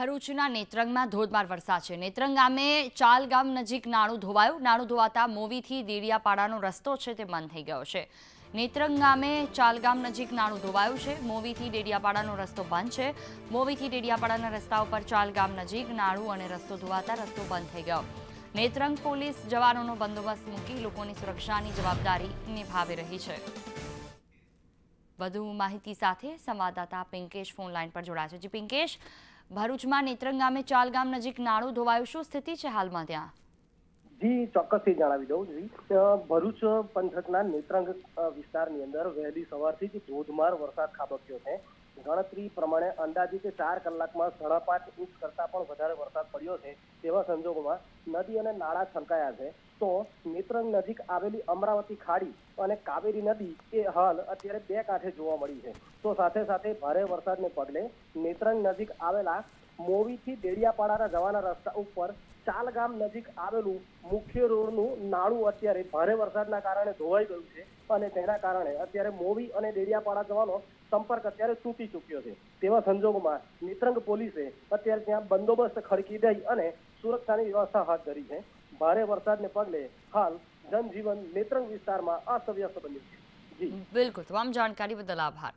ભરૂચના નેત્રંગમાં ધોધમાર વરસાદ છે. નેત્રંગ ગામે ચાલ ગામ નજીક નાણું ધોવાયું. નાણું ધોવાતા મોવીથી દેડિયાપાડાનો રસ્તો છે તે બંધ થઈ ગયો છે. નેત્રંગ ગામે ચાલ ગામ નજીક નાણું ધોવાયું છે. મોવીથી ડેડિયાપાડાનો રસ્તો બંધ છે. મોવીથી ડેડિયાપાડાના રસ્તા ઉપર ચાલ ગામ નજીક નાણું અને રસ્તો ધોવાતા રસ્તો બંધ થઈ ગયો. નેત્રંગ પોલીસ જવાનોનો બંદોબસ્ત મૂકી લોકોની સુરક્ષાની જવાબદારી નિભાવી રહી છે. વધુ માહિતી સાથે સંવાદદાતા પિંકેશ ફોન લાઈન પર જોડાયા છે. જી પિંકેશ ભરૂચમાં નેત્રંગ ગામે ચાલ ગામ નજીક નાળું ધોવાયું શું સ્થિતિ છે હાલમાં ત્યાં? જી, ચોક્કસથી જણાવી દઉં. જી ભરૂચ પંથકના નેત્રંગ વિસ્તારની અંદર વહેલી સવારથી જ ધોધમાર વરસાદ ખાબક્યો છે. ગણતરી પ્રમાણે અંદાજિત ચાર કલાકમાં સાડા પાંચ ઇંચ કરતા પણ વધારે વરસાદ પડ્યો છે તેવા સંજોગોમાં નદી અને નાળા છલકાયા છે. તો નેત્રંગ નજીક આવેલી અમરાવતી ખાડી અને કાવેરી નદી એ હાલ અત્યારે બે કાંઠે જોવા મળી છે. તો સાથે સાથે ભારે વરસાદને પગલે નેત્રંગ નજીક આવેલા મોવીથી દેડિયાપાડાના જવાના રસ્તા ઉપર ચાલગામ નજીક આવેલું મુખ્ય રોડનું નાળું અત્યારે ભારે વરસાદના કારણે ધોવાઈ ગયું છે અને તેના કારણે અત્યારે મોવી અને દેડિયાપાડા જવાનો સંપર્ક અત્યારે તૂટી ચૂક્યો છે. તેવા સંજોગોમાં નેત્રંગ પોલીસે અત્યારે ત્યાં બંદોબસ્ત ખડકી દઈ અને સુરક્ષાની વ્યવસ્થા હાથ ધરી છે. ભારે વરસાદને પગલે હાલ જનજીવન નેત્રંગ વિસ્તારમાં અસ્તવ્યસ્ત બન્યું છે. બિલકુલ. તમામ જાણકારી બદલ આભાર.